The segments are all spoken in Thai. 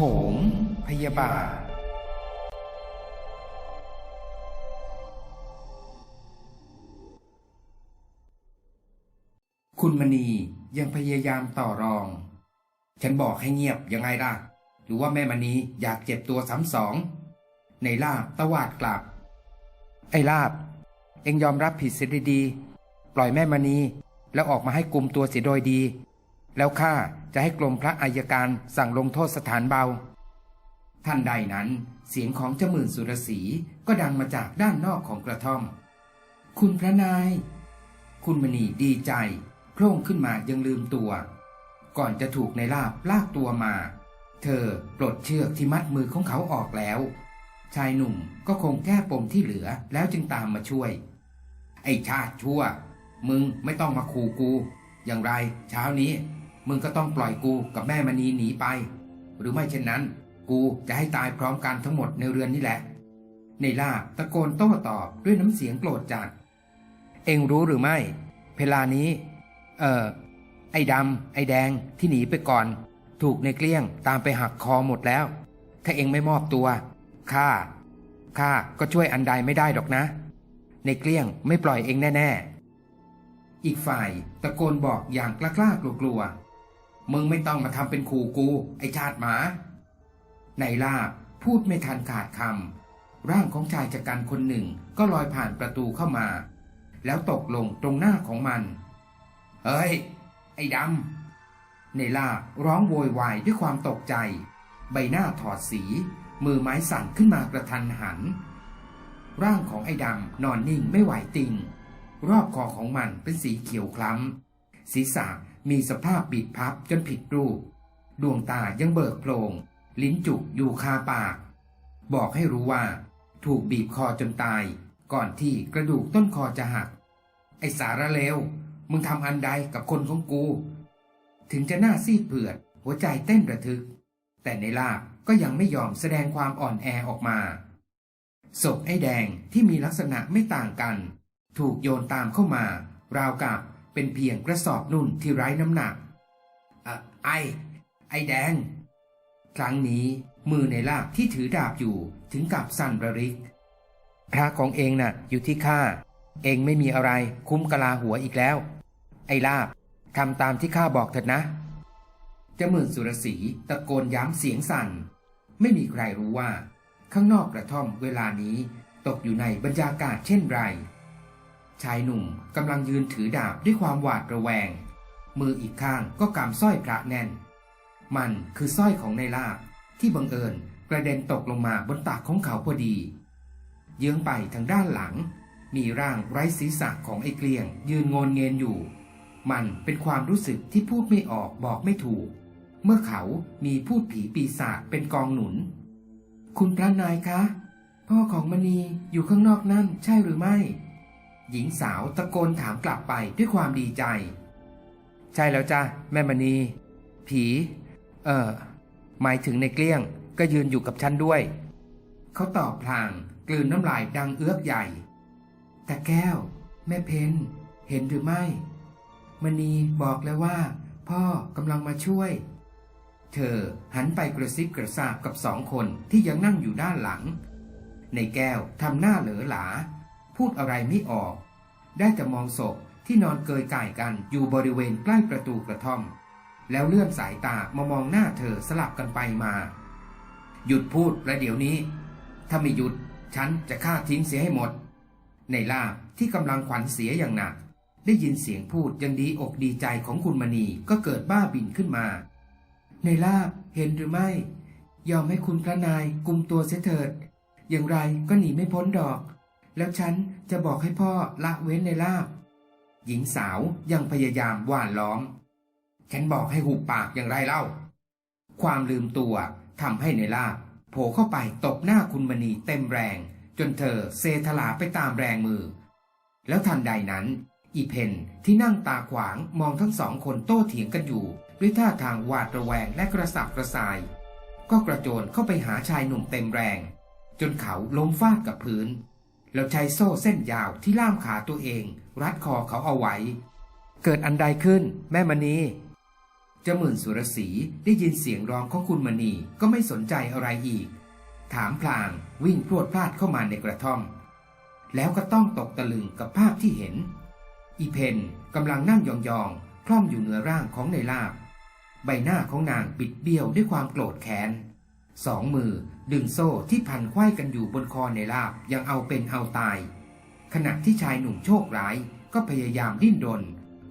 โหงพยาบาท คุณมณียังพยายามต่อรอง ฉันบอกให้เงียบยังไงล่ะ หรือว่าแม่มณีอยากเจ็บตัวซ้ำสอง ในลาบตวาดกลับ ไอ้ลาบ เอ็งยอมรับผิดเสียดีๆปล่อยแม่มณีแล้วออกมาให้กลุ่มตัวเสียโดยดี แล้วข้าจะให้กรมพระอายการสั่งลงโทษสถานเบา ท่านใดนั้นเสียงของเจ้าหมื่นสุรสีก็ดังมาจากด้านนอกของกระท่อม คุณพระนาย คุณมณีดีใจโพร่งขึ้นมายังลืมตัว ก่อนจะถูกในลาบลากตัวมา เธอปลดเชือกที่มัดมือของเขาออกแล้ว ชายหนุ่มก็คงแก้ปมที่เหลือแล้วจึงตามมาช่วย ไอ้ชาติชั่ว มึงไม่ต้องมาขู่กู อย่างไรเช้านี้ มึงก็ต้องปล่อยกูกับแม่มณีหนีไป หรือไม่เช่นนั้น กูจะให้ตายพร้อมกันทั้งหมดในเรือนนี่แหละในล่าตะโกนโต้ตอบด้วยน้ำเสียงโกรธจัด เองรู้หรือไม่ เพลานี้ เออไอ้ดำไอ้แดงที่หนีไปก่อน ถูกในเกลี้ยงตามไปหักคอหมดแล้ว ถ้าเองไม่มอบตัวข้าข้าก็ช่วยอันใดไม่ได้ดอกนะ ในเกลี้ยงไม่ปล่อยเองแน่ ๆ อีกฝ่ายตะโกนบอกอย่างกล้าๆกลัวๆ มึงไม่ต้องมาทำเป็นขู่กู ไอ้ชาติหมาในลาบพูดไม่ทันขาดคำร่างของชายจักรันคนหนึ่งก็ลอยผ่านประตูเข้ามา แล้วตกลงตรงหน้าของมัน เฮ้ย ไอ้ดำในลาบร้องโวยวายด้วยความตกใจ ใบหน้าถอดสี มือไม้สั่นขึ้นมากระทันหัน ร่างของไอ้ดำนอนนิ่งไม่ไหวติงรอบคอของมันเป็นสีเขียวคล้ำศีรษะ มีสภาพบิดพับจนผิดรูป ดวงตายังเบิกโพลงลิ้นจุกอยู่คาปาก บอกให้รู้ว่า ถูกบีบคอจนตาย ก่อนที่กระดูกต้นคอจะหัก ไอสาระเลวมึงทำอันใดกับคนของกู ถึงจะหน้าซีดเผือด หัวใจเต้นระทึก แต่ในลาบก็ยังไม่ยอมแสดงความอ่อนแอออกมาศพไอ้แดงที่มีลักษณะไม่ต่างกัน ถูกโยนตามเข้ามาราวกับ เป็นเพียงกระสอบนุ่นที่ไร้น้ำหนักอไอ ไอแดง ครั้งนี้มือในลาบที่ถือดาบอยู่ถึงกับสั่นระริก พระของเองน่ะ อยู่ที่ข้า เองไม่มีอะไรคุ้มกะลาหัวอีกแล้ว ไอลาบทำตามที่ข้าบอกเถิดนะจมื่นสุรศีตะโกนย้ำเสียงสั่น ไม่มีใครรู้ว่า ข้างนอกกระท่อมเวลานี้ตกอยู่ในบรรยากาศเช่นไร ชายหนุ่มกำลังยืนถือดาบด้วยความหวาดระแวง มืออีกข้างก็กำสร้อยพระแน่น มันคือสร้อยของนายลาบที่บังเอิญกระเด็นตกลงมาบนตักของเขาพอดี เยื้องไปทางด้านหลัง มีร่างไร้ศีรษะของไอ้เกลียง ยืนงนเงนอยู่ มันเป็นความรู้สึกที่พูดไม่ออกบอกไม่ถูก เมื่อเขามีพูดผีปีศาจเป็นกองหนุน คุณพระนายคะ พ่อของมณีอยู่ข้างนอกนั่นใช่หรือไม่ หญิงสาวตะโกนถามกลับไปด้วยความดีใจ ใช่แล้วจ้ะแม่มณี ผี เออหมายถึงในเกลี้ยง ก็ยืนอยู่กับฉันด้วย เขาตอบพลางกลืนน้ำลายดังเอื้อกใหญ่ แต่แก้ว แม่เพนเห็นหรือไม่มณีบอกแล้วว่า พ่อกำลังมาช่วย เธอหันไปกระซิบกระซาบกับสองคนที่ยังนั่งอยู่ด้านหลัง ในแก้วทำหน้าเหลอหลา พูดอะไรไม่ออก ได้แต่มองศพที่นอนเกยก่ายกันอยู่บริเวณใกล้ประตูกระท่อม แล้วเลื่อนสายตามามองหน้าเธอสลับกันไปมา หยุดพูดและเดี๋ยวนี้ ถ้าไม่หยุดฉันจะฆ่าทิ้งเสียให้หมด ในลาบที่กำลังขวัญเสียอย่างหนัก ได้ยินเสียงพูดยังดีอกดีใจของคุณมณีก็เกิดบ้าบินขึ้นมา ในลาบเห็นหรือไม่ ยอมให้คุณพระนายกุมตัวเสียเถิด อย่างไรก็หนีไม่พ้นดอก แล้วฉันจะบอกให้พ่อละเว้นในลาบ หญิงสาวยังพยายามหว่านล้อม ฉันบอกให้หุบปากอย่างไรเล่า ความลืมตัวทำให้ในลาบโผล่เข้าไปตบหน้าคุณมณีเต็มแรง จนเธอเซทลาไปตามแรงมือ แล้วทันใดนั้น อีเพนที่นั่งตาขวางมองทั้งสองคนโต้เถียงกันอยู่ ด้วยท่าทางหวาดระแวงและกระสับกระส่าย ก็กระโจนเข้าไปหาชายหนุ่มเต็มแรง จนเขาล้มฟาดกับพื้น แล้วใช้โซ่เส้นยาวที่ล่ามขาตัวเอง รัดคอเขาเอาไว้ เกิดอันใดขึ้น แม่มณีเจ้าหมื่นสุรศรีได้ยินเสียงร้องของคุณมณีก็ไม่สนใจอะไรอีก ถามพลางวิ่งพรวดพลาดเข้ามาในกระท่อม แล้วก็ต้องตกตะลึงกับภาพที่เห็น อีเพนกำลังนั่งยองๆคล่อมอยู่เหนือร่างของในลาบ ใบหน้าของนางปิดเบี้ยวด้วยความโกรธแค้นสองมือ ดึงโซ่ที่พันไขว้กันอยู่บนคอในลาบยังเอาเป็นเอาตาย ขณะที่ชายหนุ่มโชคร้ายก็พยายามดิ้นรน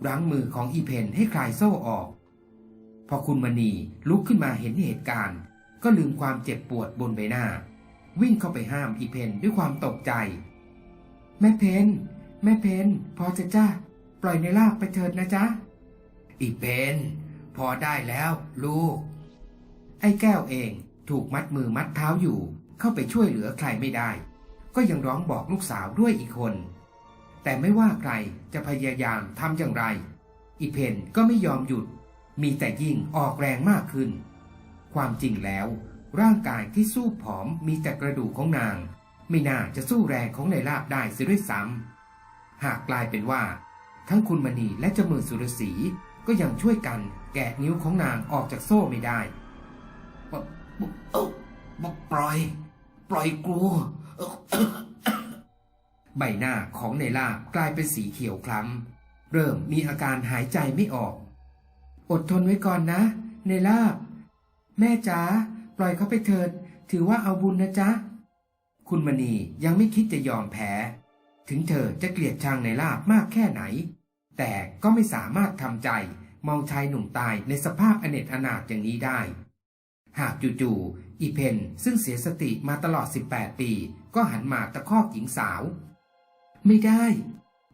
รั้งมือของอีเพนให้คลายโซ่ออก พอคุณมณีลุกขึ้นมาเห็นเหตุการณ์ ก็ลืมความเจ็บปวดบนใบหน้า วิ่งเข้าไปห้ามอีเพนด้วยความตกใจ แม่เพนแม่เพนพอจะจ้าปล่อยในลาบไปเถิดนะจ๊ะอีเพนพอได้แล้ว ลูก ไอ้แก้วเอง ถูกมัดมือมัดเท้าอยู่ เข้าไปช่วยเหลือใครไม่ได้ ก็ยังร้องบอกลูกสาวด้วยอีกคน แต่ไม่ว่าใครจะพยายามทำอย่างไร อีเพนก็ไม่ยอมหยุด มีแต่ยิ่งออกแรงมากขึ้น ความจริงแล้ว ร่างกายที่สู้ผอมมีแต่กระดูกของนาง ไม่น่าจะสู้แรงของในลาบได้เสียด้วยซ้ำหากกลายเป็นว่า ทั้งคุณมณีและเจมือสุรศรีก็ยังช่วยกันแกะนิ้วของนางออกจากโซ่ไม่ได้ ปล่อย ปล่อยกูใบหน้าของในล่ากลายเป็นสีเขียวคล้ำ เริ่มมีอาการหายใจไม่ออก อดทนไว้ก่อนนะในล่า แม่จ๋าปล่อยเขาไปเถิด ถือว่าเอาบุญนะจ๊ะ คุณมณียังไม่คิดจะยอมแพ้ ถึงเธอจะเกลียดชังในล่ามากแค่ไหน แต่ก็ไม่สามารถทำใจมองชายหนุ่มตายในสภาพอเนจอนาถอย่างนี้ได้ หากจู่ๆอีเพนซึ่งเสียสติมาตลอด 18 ปี ก็หันมาตะคอกหญิงสาว ไม่ได้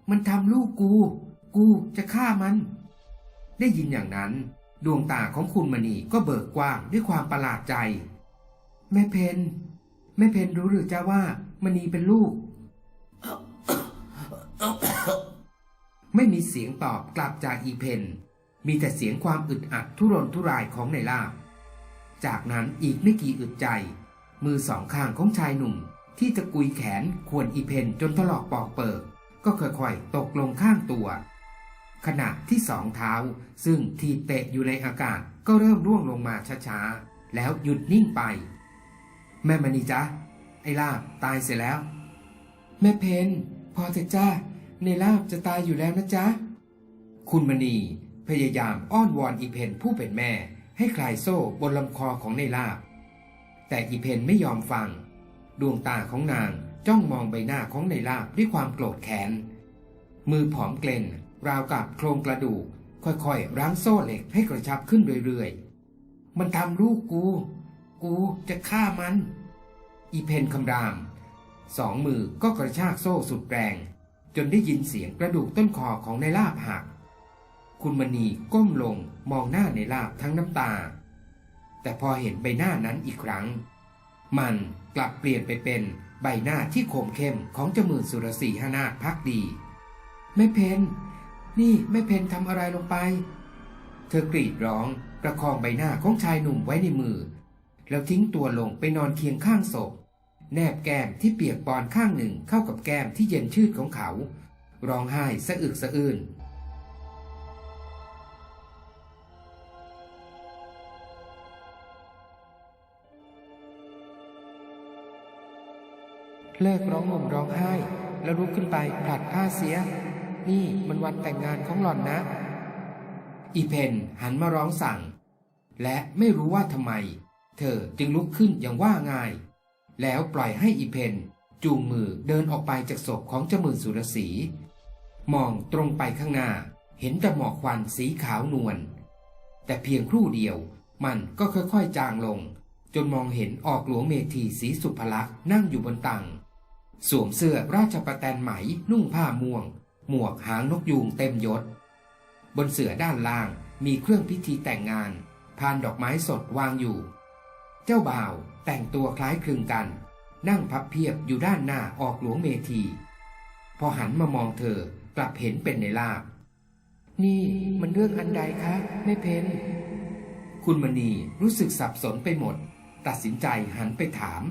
มันทำลูกกู กูจะฆ่ามัน ได้ยินอย่างนั้น ดวงตาของคุณมณีก็เบิกกว้างด้วยความประหลาดใจ แม่เพนแม่เพนรู้หรือจ้าว่ามณีเป็นลูก ไม่มีเสียงตอบกลับจากอีเพนมีแต่เสียงความอึดอัดทุรนทุรายของในลาบ จากนั้นอีกไม่กี่อึดใจ มือสองข้างของชายหนุ่ม ที่จะกุยแขนขวนอีเพนจนถลอกปอกเปิกก็ค่อยๆตกลงข้างตัว ขณะที่สองเท้าซึ่งทีเตะอยู่ในอากาศก็เริ่มร่วงลงมาช้าๆ แล้วหยุดนิ่งไป แม่มณีจ๊ะ ไอ้ลาบตายเสียแล้ว แม่เพนพอเถอะจ้าในลาบจะตายอยู่แล้วนะจ๊ะ คุณมณีพยายามอ้อนวอนอีเพนผู้เป็นแม่ ให้คลายโซ่บนลำคอของในลาบ แต่อีเพนไม่ยอมฟัง ดวงตาของนางจ้องมองใบหน้าของในลาบด้วยความโกรธแค้น มือผอมเกลนราวกับโครงกระดูก ค่อยๆรั้งโซ่เหล็กให้กระชับขึ้นเรื่อยๆ มันทำลูกกู กูจะฆ่ามัน อีเพนคำราม สองมือก็กระชากโซ่สุดแรง จนได้ยินเสียงกระดูกต้นคอของในลาบหัก คุณมณีก้มลง มองหน้าในลาบทั้งน้ำตา แต่พอเห็นใบหน้านั้นอีกครั้ง มันกลับเปลี่ยนไปเป็นใบหน้าที่คมเข้มของเจมือสุรศรีหนาพักดีไม่เพนนี่ไม่เพนทำอะไรลงไป เธอกรีดร้องประคองใบหน้าของชายหนุ่มไว้ในมือ แล้วทิ้งตัวลงไปนอนเคียงข้างศพ แนบแก้มที่เปียกปอนข้างหนึ่งเข้ากับแก้มที่เย็นชืดของเขา ร้องไห้สะอึกสะอื้น เลิกร้องห่มร้องไห้ แล้วลุกขึ้นไปผลัดผ้าเสีย นี่มันวันแต่งงานของหล่อนนะ อีเพนหันมาร้องสั่ง และไม่รู้ว่าทำไม เธอจึงลุกขึ้นอย่างว่าง่าย แล้วปล่อยให้อีเพนจูงมือเดินออกไปจากศพของเจ้ามือสุรศรีมองตรงไปข้างหน้า เห็นแต่หมอกควันสีขาวนวลแต่เพียงครู่เดียวมันก็ค่อยๆจางลง จนมองเห็นออกหลวงเมธีสีสุภลักษณ์นั่งอยู่บนตัง สวมเสื้อราชประแตนไหมนุ่งผ้าม่วง หมวกหางนกยูงเต็มยศ บนเสื่อด้านล่างมีเครื่องพิธีแต่งงาน พานดอกไม้สดวางอยู่ เจ้าบ่าวแต่งตัวคล้ายคลึงกัน นั่งพับเพียบอยู่ด้านหน้าออกหลวงเมธี พอหันมามองเธอกลับเห็นเป็นในลาบ นี่มันเรื่องอันใดคะแม่เพนคุณมณีรู้สึกสับสนไปหมด ตัดสินใจหันไปถาม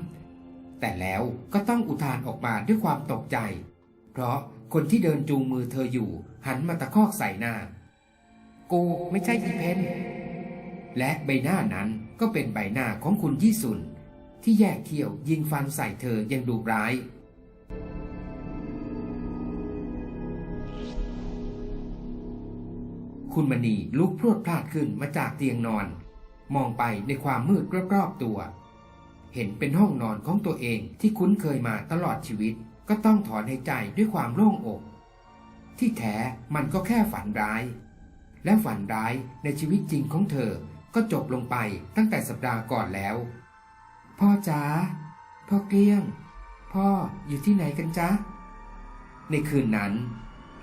แต่แล้วก็ต้องอุทานออกมาด้วยความตกใจ เพราะคนที่เดินจูงมือเธออยู่ หันมาตะคอกใส่หน้า กูไม่ใช่อีเพนและใบหน้านั้นก็เป็นใบหน้าของคุณยี่สุน ที่แยกเขี้ยวยิงฟันใส่เธอยังดุร้าย คุณมณีลุกพรวดพลาดขึ้นมาจากเตียงนอน มองไปในความมืดรอบๆตัว เห็นเป็นห้องนอนของตัวเองที่คุ้นเคยมาตลอดชีวิต ก็ต้องถอนหายใจด้วยความโล่งอก ที่แท้มันก็แค่ฝันร้าย และฝันร้ายในชีวิตจริงของเธอก็จบลงไปตั้งแต่สัปดาห์ก่อนแล้ว พ่อจ๋าพ่อเกลี้ยง พ่ออยู่ที่ไหนกันจ๊ะ ในคืนนั้น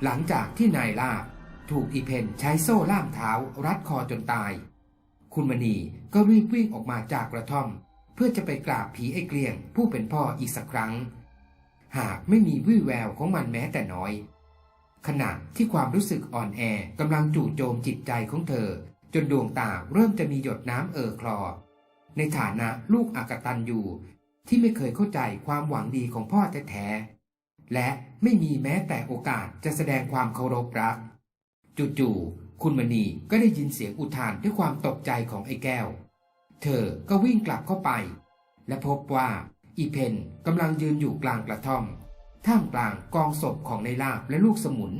หลังจากที่นายลาบถูกอีเพนใช้โซ่ล่ามเท้ารัดคอจนตาย คุณมณีก็รีบวิ่งออกมาจากกระท่อม พื่อจะไปกราบผีไอ้เกลียง ผู้เป็นพ่ออีกสักครั้ง หากไม่มีวี่แววของมันแม้แต่น้อย ขณะที่ความรู้สึกอ่อนแอกำลังจู่โจมจิตใจของเธอ จนดวงตาเริ่มจะมีหยดน้ำเอ่อคลอ ในฐานะลูกอากตันอยู่ ที่ไม่เคยเข้าใจความหวังดีของพ่อแท้ๆและไม่มีแม้แต่โอกาสจะแสดงความเคารพรัก จู่ๆคุณมณีก็ได้ยินเสียงอุทานด้วยความตกใจของไอ้แก้ว เธอก็วิ่งกลับเข้าไป และพบว่าอีเพนกำลังยืนอยู่กลางกระท่อม ท่ามกลางกองศพของในลาบและลูกสมุน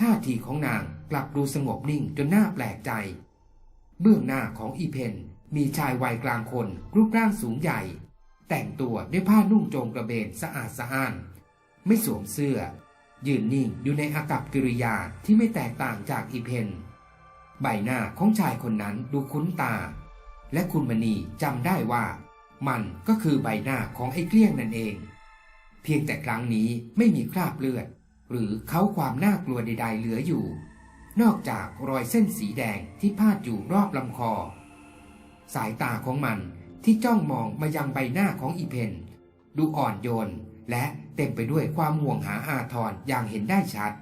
ท่าทีของนางกลับดูสงบนิ่งจนน่าแปลกใจ เบื้องหน้าของอีเพนมีชายวัยกลางคนรูปร่างสูงใหญ่ แต่งตัวด้วยผ้านุ่งโจงกระเบนสะอาดสะอ้าน ไม่สวมเสื้อ ยืนนิ่งอยู่ในอากับกิริยาที่ไม่แตกต่างจากอีเพนใบหน้าของชายคนนั้นดูคุ้นตา และคุณมณีจำได้ว่า มันก็คือใบหน้าของไอ้เกลี้ยงนั่นเอง เพียงแต่ครั้งนี้ไม่มีคราบเลือด หรือเขาความน่ากลัวใด ๆ เหลืออยู่ นอกจากรอยเส้นสีแดงที่พาดอยู่รอบลำคอ สายตาของมันที่จ้องมองมายังใบหน้าของอีเพนดูอ่อนโยนและเต็มไปด้วยความห่วงหาอาทรอย่างเห็นได้ชัด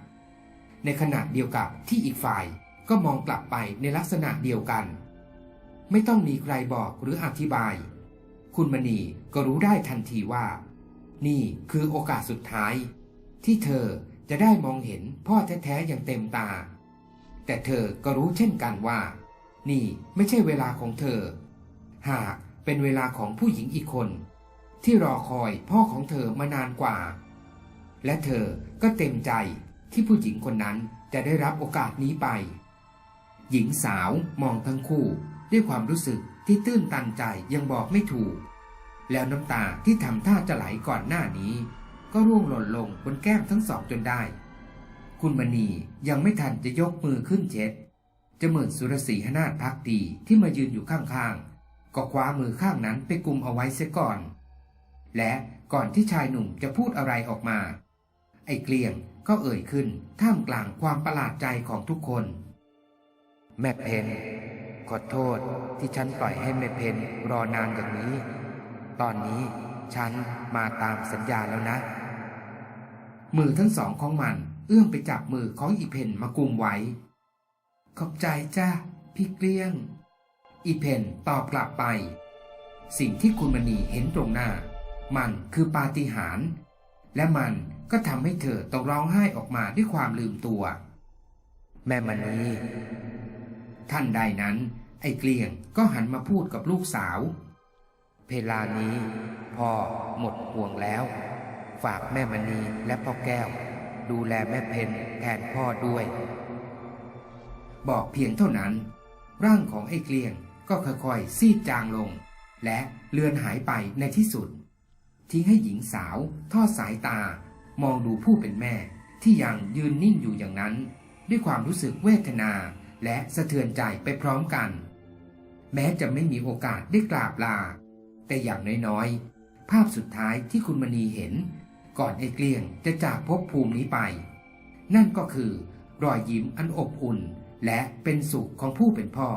ในขณะเดียวกับที่อีกฝ่ายก็มองกลับไปในลักษณะเดียวกัน ไม่ต้องมีใครบอกหรืออธิบาย คุณมณีก็รู้ได้ทันทีว่า นี่คือโอกาสสุดท้าย ที่เธอจะได้มองเห็นพ่อแท้ๆอย่างเต็มตา แต่เธอก็รู้เช่นกันว่า นี่ไม่ใช่เวลาของเธอ หากเป็นเวลาของผู้หญิงอีกคน ที่รอคอยพ่อของเธอมานานกว่า และเธอก็เต็มใจที่ผู้หญิงคนนั้นจะได้รับโอกาสนี้ไป หญิงสาวมองทั้งคู่ ด้วยความรู้สึกที่ตื้นตันใจยังบอกไม่ถูก แล้วน้ำตาที่ทำท่าจะไหลก่อนหน้านี้ ก็ร่วงหล่นลงบนแก้มทั้งสองจนได้ คุณมณียังไม่ทันจะยกมือขึ้นเช็ดจะเหมือนสุรศรีหนาถพักดีที่มายืนอยู่ข้างๆ ก็คว้ามือข้างนั้นไปกุมเอาไว้เสียก่อน และก่อนที่ชายหนุ่มจะพูดอะไรออกมา ไอ้เกลียงก็เอ่ยขึ้นท่ามกลางความประหลาดใจของทุกคน แม่เพน ขอโทษที่ฉันปล่อยให้แม่เพนรอนานอย่างนี้ ตอนนี้ฉันมาตามสัญญาแล้วนะ มือทั้งสองของมันเอื้อมไปจับมือของอีเพนมากุมไว้ ขอบใจจ้าพี่เกลี้ยง อีเพนตอบกลับไป สิ่งที่คุณมณีเห็นตรงหน้า มันคือปาฏิหาริย์และมันก็ทำให้เธอต้องร้องไห้ออกมาด้วยความลืมตัว แม่มณี ท่านใดนั้น ไอ้เกลียงก็หันมาพูดกับลูกสาว เพลานี้พ่อหมดห่วงแล้ว ฝากแม่มณีและพ่อแก้ว ดูแลแม่เพนแทนพ่อด้วย บอกเพียงเท่านั้น ร่างของไอ้เกลียงก็ค่อยๆซีดจางลง และเลือนหายไปในที่สุด ทิ้งให้หญิงสาวทอดสายตามองดูผู้เป็นแม่ที่ยังยืนนิ่งอยู่อย่างนั้น ด้วยความรู้สึกเวทนา และสะเทือนใจไปพร้อมกัน แม้จะไม่มีโอกาสได้กราบลา แต่อย่างน้อยๆ ภาพสุดท้ายที่คุณมณีเห็น ก่อนไอ้เกลี้ยงจะจากภพภูมินี้ไป นั่นก็คือ รอยยิ้มอันอบอุ่น และเป็นสุขของผู้เป็นพ่อ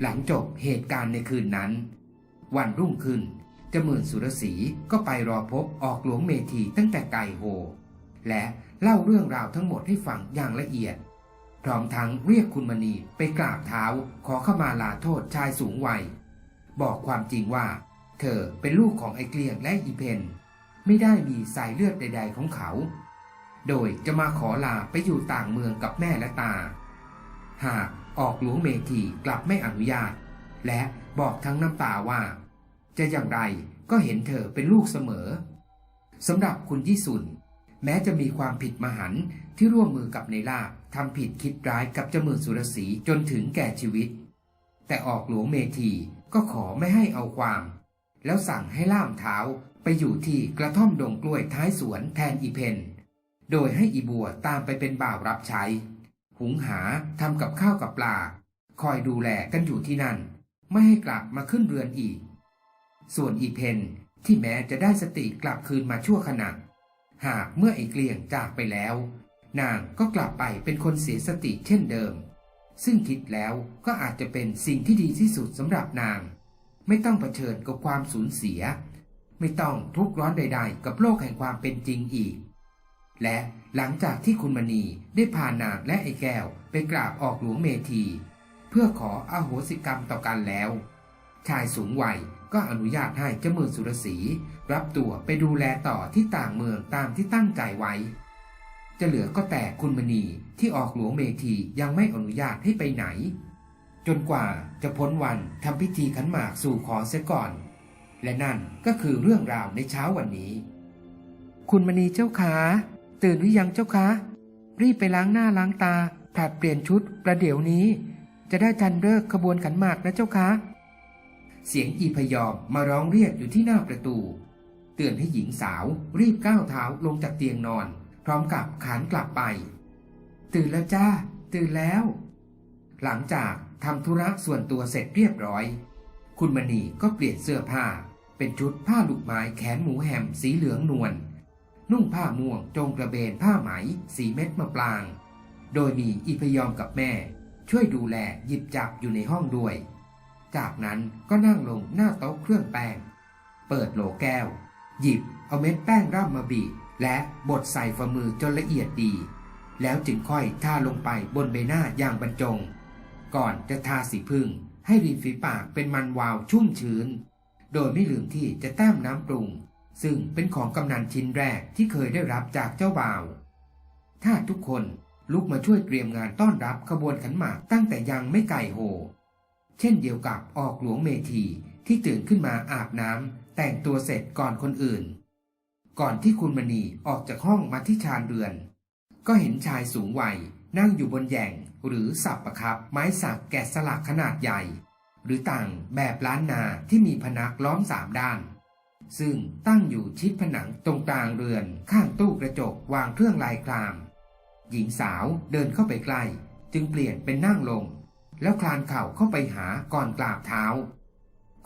หลังจบเหตุการณ์ในคืนนั้น วันรุ่งขึ้น เจาหมื่นสุรศีก็ไปรอพบออกหลวงเมธีตั้งแต่ไกลโห และเล่าเรื่องราวทั้งหมดให้ฟังอย่างละเอียด พร้อมทั้งเรียกคุณมณีไปกราบเท้าขอขมาลาโทษชายสูงวัย บอกความจริงว่า เธอเป็นลูกของไอ้เกลียงและอีเพนไม่ได้มีสายเลือดใด ๆ ของเขา โดยจะมาขอลาไปอยู่ต่างเมืองกับแม่และตา หากออกหลวงเมธีกลับไม่อนุญาต และบอกทั้งน้ำตาว่า จะอย่างไรก็เห็นเธอเป็นลูกเสมอสำหรับคุณยี่สุน แม้จะมีความผิดมหันที่ร่วมมือกับในลาบทำผิดคิดร้ายกับเจ้ามือสุรศรีจนถึงแก่ชีวิต แต่ออกหลวงเมธีก็ขอไม่ให้เอาความ แล้วสั่งให้ล่ามเท้าไปอยู่ที่กระท่อมดงกล้วยท้ายสวนแทนอีเพนโดยให้อีบัวตามไปเป็นบ่าวรับใช้ หุงหาทำกับข้าวกับปลา คอยดูแลกันอยู่ที่นั่น ไม่ให้กลับมาขึ้นเรือนอีก ส่วนอีเพนที่แม้จะได้สติกลับคืนมาชั่วขณะ หากเมื่อไอเกลียงจากไปแล้ว นางก็กลับไปเป็นคนเสียสติเช่นเดิม ซึ่งคิดแล้วก็อาจจะเป็นสิ่งที่ดีที่สุดสำหรับนาง ไม่ต้องเผชิญกับความสูญเสีย ไม่ต้องทุกข์ร้อนใด ๆ กับโลกแห่งความเป็นจริงอีก และหลังจากที่คุณมณีได้พานางและไอ้แก้วไปกราบออกหลวงเมธี เพื่อขออโหสิกรรมต่อกันแล้ว ชายสูงวัย ก็อนุญาตให้เจ้ามือสุรศรีรับตัวไปดูแลต่อที่ต่างเมืองตามที่ตั้งใจไว้ จะเหลือก็แต่คุณมณีที่ออกหลวงเมธียังไม่อนุญาตให้ไปไหน จนกว่าจะพ้นวันทำพิธีขันหมากสู่ขอเสียก่อน และนั่นก็คือเรื่องราวในเช้าวันนี้ คุณมณีเจ้าขาตื่นหรือยังเจ้าคะรีบไปล้างหน้าล้างตาผลัดเปลี่ยนชุดประเดี๋ยวนี้ จะได้ทันเลิกขบวนขันหมากนะเจ้าคะ เสียงอีพยอมมาร้องเรียกอยู่ที่หน้าประตู เตือนให้หญิงสาวรีบก้าวเท้าลงจากเตียงนอน พร้อมกับขานกลับไป ตื่นแล้วจ้า ตื่นแล้ว หลังจากทำธุระส่วนตัวเสร็จเรียบร้อย คุณมณีก็เปลี่ยนเสื้อผ้า เป็นชุดผ้าลูกไม้แขนหมูแฮมสีเหลืองนวลนุ่งผ้าม่วงจงกระเบนผ้าไหม สีเม็ดมะปราง โดยมีอีพยอมกับแม่ ช่วยดูแลหยิบจับอยู่ในห้องด้วย จากนั้นก็นั่งลงหน้าโต๊ะเครื่องแป้ง เปิดโหลแก้ว หยิบเอาเม็ดแป้งร่ำมาบีบและบดใส่ฝ่ามือจนละเอียดดี แล้วจึงค่อยทาลงไปบนใบหน้าอย่างบรรจง ก่อนจะทาสีพึ่งให้ริมฝีปากเป็นมันวาวชุ่มชื้น โดยไม่ลืมที่จะแต้มน้ำปรุง ซึ่งเป็นของกำนันชิ้นแรกที่เคยได้รับจากเจ้าบ่าว ถ้าทุกคนลุกมาช่วยเตรียมงานต้อนรับขบวนขันหมากตั้งแต่ยังไม่ไก่โห เช่นเดียวกับออกหลวงเมธีที่ตื่นขึ้นมาอาบน้ำแต่งตัวเสร็จก่อนคนอื่น ก่อนที่คุณมณีออกจากห้องมาที่ชานเรือน ก็เห็นชายสูงวัยนั่งอยู่บนแย่งหรือสับประครับไม้สักแกะสลักขนาดใหญ่ หรือต่างแบบล้านนาที่มีพนักล้อมสามด้าน ซึ่งตั้งอยู่ชิดผนังตรงกลางเรือนข้างตู้กระจกวางเครื่องลายคราม หญิงสาวเดินเข้าไปใกล้จึงเปลี่ยนเป็นนั่งลง แล้วคลานเข่าเข้าไปหาก่อนกราบเท้า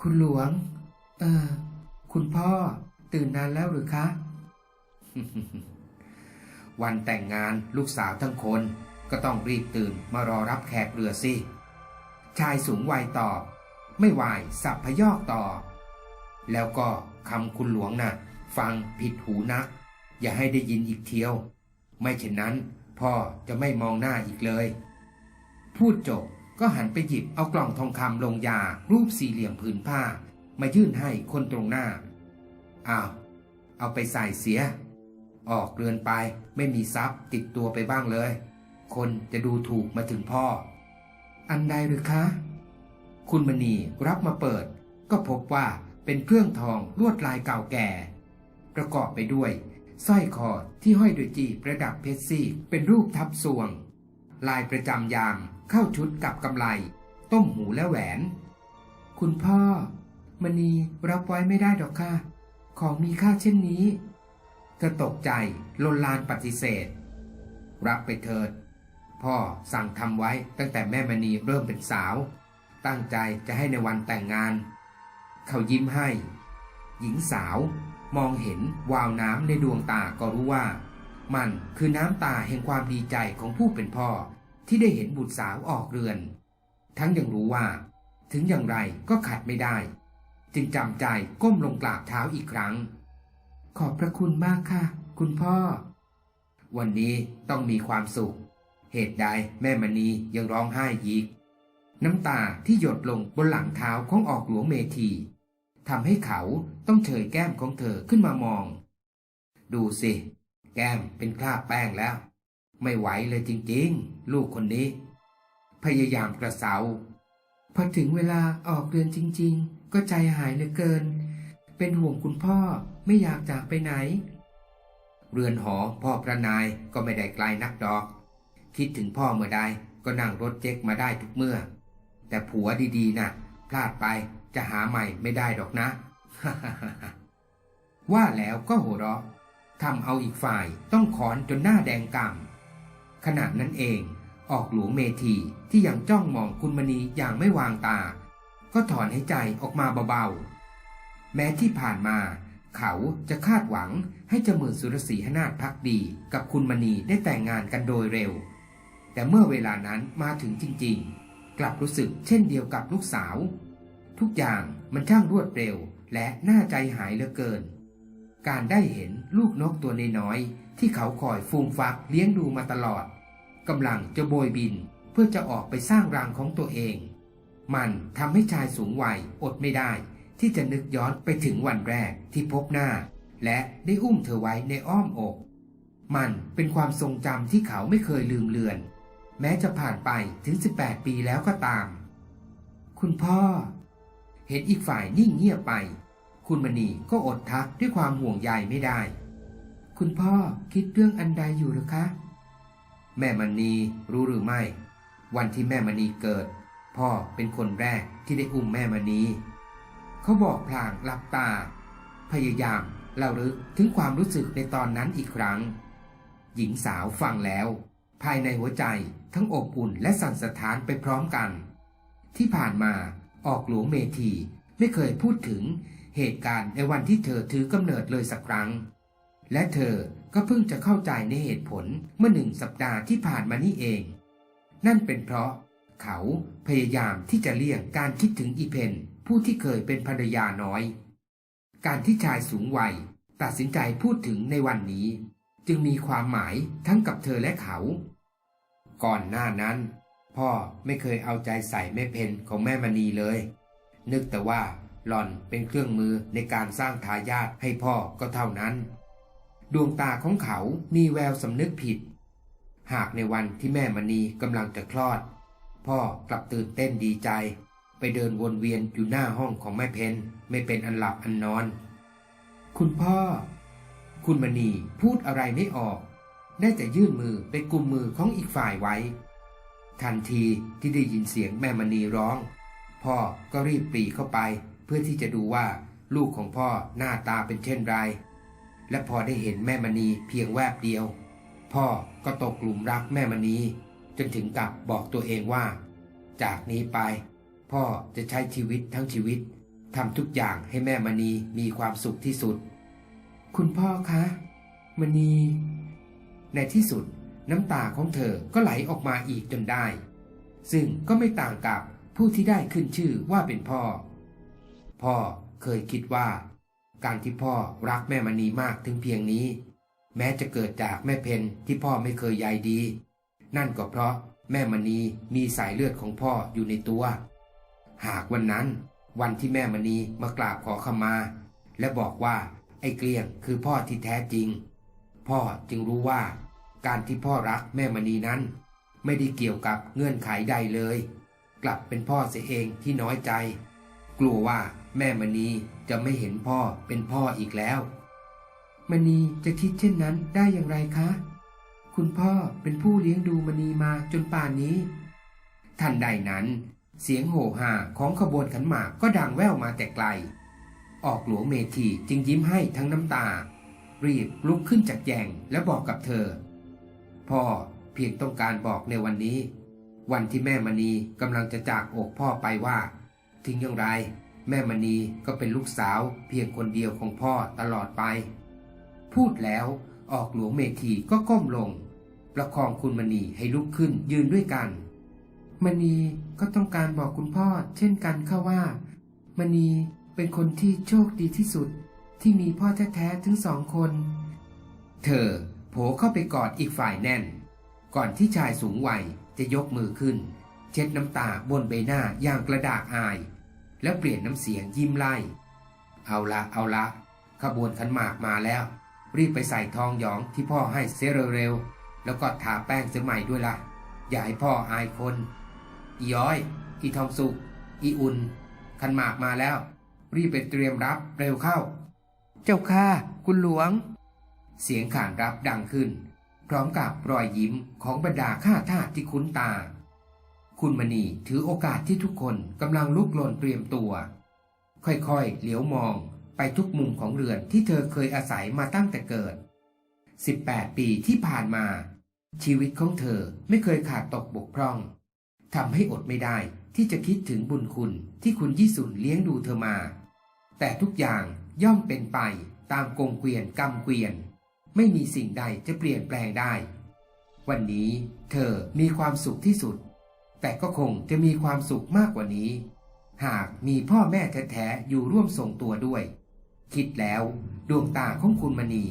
คุณหลวง เออ คุณพ่อ ตื่นนานแล้วหรือคะ วันแต่งงานลูกสาวทั้งคนก็ต้องรีบตื่นมารอรับแขกเรือสิ ชายสูงวัยตอบ ไม่วายสับพยอกต่อ แล้วก็คำคุณหลวงนะ่ะ ฟังผิดหูนะอย่าให้ได้ยินอีกเที่ยว ไม่เช่นนั้น พ่อจะไม่มองหน้าอีกเลย พูดจบ ก็หันไปหยิบเอากล่องทองคำลงยารูปสี่เหลี่ยมผืนผ้า มายื่นให้คนตรงหน้า อ้าว เอาไปใส่เสีย ออกเรือนไปไม่มีทรัพย์ติดตัวไปบ้างเลย คนจะดูถูกมาถึงพ่อ อันใดหรือคะ คุณมณีรับมาเปิด ก็พบว่าเป็นเครื่องทองลวดลายเก่าแก่ ประกอบไปด้วยสร้อยคอที่ห้อยด้วยจีประดับเพชรซีเป็นรูปทับสวง ลายประจำยาม เข้าชุดกับกำไล ต้มหูและแหวน คุณพ่อมณีรับไว้ไม่ได้ดอกค่ะ ของมีค่าเช่นนี้เธอตกใจลนลานปฏิเสธ รับไปเถิด พ่อสั่งทำไว้ตั้งแต่แม่มณีเริ่มเป็นสาว ตั้งใจจะให้ในวันแต่งงาน เขายิ้มให้ หญิงสาวมองเห็นวาวน้ำในดวงตาก็รู้ว่า มันคือน้ำตาแห่งความดีใจของผู้เป็นพ่อ ที่ได้เห็นบุตรสาวออกเรือน ทั้งยังรู้ว่า ถึงอย่างไรก็ขัดไม่ได้ จึงจำใจก้มลงกราบเท้าอีกครั้ง ขอบพระคุณมากค่ะ คุณพ่อ วันนี้ต้องมีความสุข เหตุใดแม่มณียังร้องไห้อีก น้ำตาที่หยดลงบนหลังเท้าของออกหลวงเมธีทำให้เขาต้องเฉยแก้มของเธอขึ้นมามอง ดูสิ แก้มเป็นคราบแป้งแล้ว ไม่ไหวเลยจริงๆ ลูกคนนี้ พยายามกระเซาพอถึงเวลาออกเรือนจริง ๆ ก็ใจหายเหลือเกิน เป็นห่วงคุณพ่อไม่อยากจากไปไหน เรือนหอพ่อพระนายก็ไม่ได้ไกลนักดอก คิดถึงพ่อเมื่อใดก็นั่งรถเจ๊กมาได้ทุกเมื่อ แต่ผัวดีๆนะ่ะ พลาดไปจะหาใหม่ไม่ได้ดอกนะ ว่าแล้วก็หัวเราะทำเอาอีกฝ่ายต้องขอนจนหน้าแดงก่ำ ขณะนั้นเอง ออกหลวงเมธีที่ยังจ้องมองคุณมณีอย่างไม่วางตา ก็ถอนให้ใจออกมาเบาๆ แม้ที่ผ่านมา เขาจะคาดหวังให้เจมือสุรศรีหนาถพักดีกับคุณมณีได้แต่งงานกันโดยเร็ว แต่เมื่อเวลานั้นมาถึงจริงๆ กลับรู้สึกเช่นเดียวกับลูกสาว ทุกอย่างมันช่างรวดเร็วและน่าใจหายเหลือเกิน การได้เห็นลูกนกตัวน้อยๆที่เขาคอยฟูมฟักเลี้ยงดูมาตลอด กำลังจะโบยบิน เพื่อจะออกไปสร้างรังของตัวเอง มันทำให้ชายสูงวัยอดไม่ได้ ที่จะนึกย้อนไปถึงวันแรกที่พบหน้า และได้อุ้มเธอไว้ในอ้อมอก มันเป็นความทรงจำที่เขาไม่เคยลืมเลือน แม้จะผ่านไปถึง 18 ปีแล้วก็ตาม คุณพ่อ เห็นอีกฝ่ายนิ่งเงียบไป คุณมณีก็อดทักด้วยความห่วงใยไม่ได้ คุณพ่อคิดเรื่องอันใดอยู่หรือคะ แม่มณีรู้หรือไม่ วันที่แม่มณีเกิด พ่อเป็นคนแรกที่ได้อุ้มแม่มณีเขาบอกพลางหลับตา พยายามเล่าลึกถึงความรู้สึกในตอนนั้นอีกครั้ง หญิงสาวฟังแล้ว ภายในหัวใจทั้งอบอุ่นและสั่นสะท้านไปพร้อมกัน ที่ผ่านมาออกหลวงเมธีไม่เคยพูดถึงเหตุการณ์ในวันที่เธอถือกำเนิดเลยสักครั้ง และเธอก็เพิ่งจะเข้าใจในเหตุผลเมื่อหนึ่งสัปดาห์ที่ผ่านมานี่เอง นั่นเป็นเพราะเขาพยายามที่จะเลี่ยงการคิดถึงอีเพนผู้ที่เคยเป็นภรรยาน้อย การที่ชายสูงวัยตัดสินใจพูดถึงในวันนี้ จึงมีความหมายทั้งกับเธอและเขา ก่อนหน้านั้น พ่อไม่เคยเอาใจใส่แม่เพนของแม่มณีเลย นึกแต่ว่าหล่อนเป็นเครื่องมือในการสร้างทายาทให้พ่อก็เท่านั้น ดวงตาของเขามีแววสำนึกผิด หากในวันที่แม่มณีกำลังจะคลอด พ่อกลับตื่นเต้นดีใจ ไปเดินวนเวียนอยู่หน้าห้องของแม่เพนไม่เป็นอันหลับอันนอน คุณพ่อ คุณมณีพูดอะไรไม่ออกได้แต่ยื่นมือไปกุมมือของอีกฝ่ายไว้ ทันทีที่ได้ยินเสียงแม่มณีร้อง พ่อก็รีบปรีเข้าไป เพื่อที่จะดูว่าลูกของพ่อหน้าตาเป็นเช่นไร และพอได้เห็นแม่มณีเพียงแวบเดียว พ่อก็ตกหลุมรักแม่มณี จนถึงกับบอกตัวเองว่า จากนี้ไป พ่อจะใช้ชีวิตทั้งชีวิตทำทุกอย่างให้แม่มณีมีความสุขที่สุด คุณพ่อคะมณี ในที่สุดน้ำตาของเธอก็ไหลออกมาอีกจนได้ ซึ่งก็ไม่ต่างกับผู้ที่ได้ขึ้นชื่อว่าเป็นพ่อ พ่อเคยคิดว่า การที่พ่อรักแม่มณีมากถึงเพียงนี้ แม้จะเกิดจากแม่เพนที่พ่อไม่เคยใยดี นั่นก็เพราะแม่มณีมีสายเลือดของพ่ออยู่ในตัว หากวันนั้น วันที่แม่มณีมากราบขอขมา และบอกว่าไอ้เกลียงคือพ่อที่แท้จริง พ่อจึงรู้ว่า การที่พ่อรักแม่มณีนั้น ไม่ได้เกี่ยวกับเงื่อนไขใดเลย กลับเป็นพ่อเสียเองที่น้อยใจ กลัวว่า แม่มณีจะไม่เห็นพ่อเป็นพ่ออีกแล้วมณีจะคิดเช่นนั้นได้อย่างไรคะ คุณพ่อเป็นผู้เลี้ยงดูมณีมาจนป่านนี้ ทันใดนั้น เสียงโห่ห่าของขบวนขันหมากก็ดังแว่วมาแต่ไกล ออกหลวงเมธีจึงยิ้มให้ทั้งน้ำตา รีบลุกขึ้นจากแยงและบอกกับเธอ พ่อเพียงต้องการบอกในวันนี้ วันที่แม่มณีกำลังจะจากอกพ่อไปว่า ถึงอย่างไร แม่มณีก็เป็นลูกสาวเพียงคนเดียวของพ่อตลอดไป พูดแล้วออกหลวงเมธีก็ก้มลง ประคองคุณมณีให้ลุกขึ้นยืนด้วยกัน มณีก็ต้องการบอกคุณพ่อ เช่นกันค่ะว่า มณีเป็นคนที่โชคดีที่สุดที่มีพ่อแท้ๆถึงสองคน เธอโผเข้าไปกอดอีกฝ่ายแน่น ก่อนที่ชายสูงวัยจะยกมือขึ้น เช็ดน้ำตาบนใบหน้าอย่างกระดากอาย แล้วเปลี่ยนน้ำเสียงยิ้มไล่ เอาละเอาละ ขบวนขันหมากมาแล้ว รีบไปใส่ทองหยองที่พ่อให้เสเร็วๆแล้วก็ทาแป้งเสียใหม่ด้วยล่ะ อย่าให้พ่ออายคน อีย้อย อีทองสุก อีอุ่นขันหมากมาแล้ว รีบไปเตรียมรับเร็วเข้า เจ้าค่ะ คุณหลวง เสียงขานรับดังขึ้น พร้อมกับรอยยิ้มของบรรดาข้าทาสที่คุ้นตา คุณมณีถือโอกาสที่ทุกคนกำลังลุกลนเตรียมตัว ค่อยๆ เหลียวมองไปทุกมุมของเรือนที่เธอเคยอาศัยมาตั้งแต่เกิด 18 ปีที่ผ่านมา ชีวิตของเธอไม่เคยขาดตกบกพร่องทำให้อดไม่ได้ที่จะคิดถึงบุญคุณที่คุณยี่สุนเลี้ยงดูเธอมา แต่ทุกอย่างย่อมเป็นไปตามกงเกวียนกรรมเกวียน ไม่มีสิ่งใดจะเปลี่ยนแปลงได้ วันนี้เธอมีความสุขที่สุด แต่ก็คงจะมีความสุขมากกว่านี้ หากมีพ่อแม่แท้ๆอยู่ร่วมส่งตัวด้วย คิดแล้วดวงตาของคุณมณี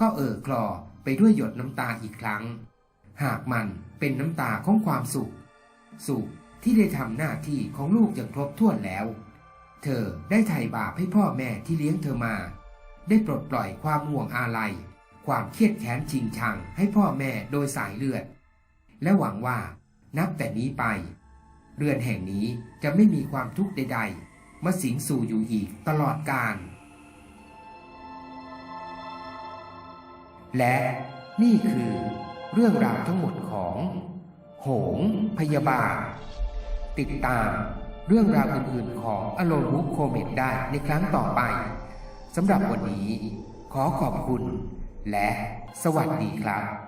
ก็เอ่อคลอไปด้วยหยดน้ำตาอีกครั้ง หากมันเป็นน้ำตาของความสุข สุขที่ได้ทำหน้าที่ของลูกอย่างครบถ้วนแล้ว เธอได้ไถ่บาปให้พ่อแม่ที่เลี้ยงเธอมา ได้ปลดปล่อยความห่วงอาลัย ความเครียดแค้นชิงชังให้พ่อแม่โดยสายเลือด และหวังว่า นับแต่นี้ไป เรือนแห่งนี้จะไม่มีความทุกข์ใด ๆ มาสิงสู่อยู่อีกตลอดกาลและนี่คือเรื่องราวทั้งหมดของ โหงพยาบาล ติดตามเรื่องราวอื่นๆของอโลนุโคเมตได้ในครั้งต่อไปสำหรับวันนี้ขอขอบคุณ และสวัสดีครับ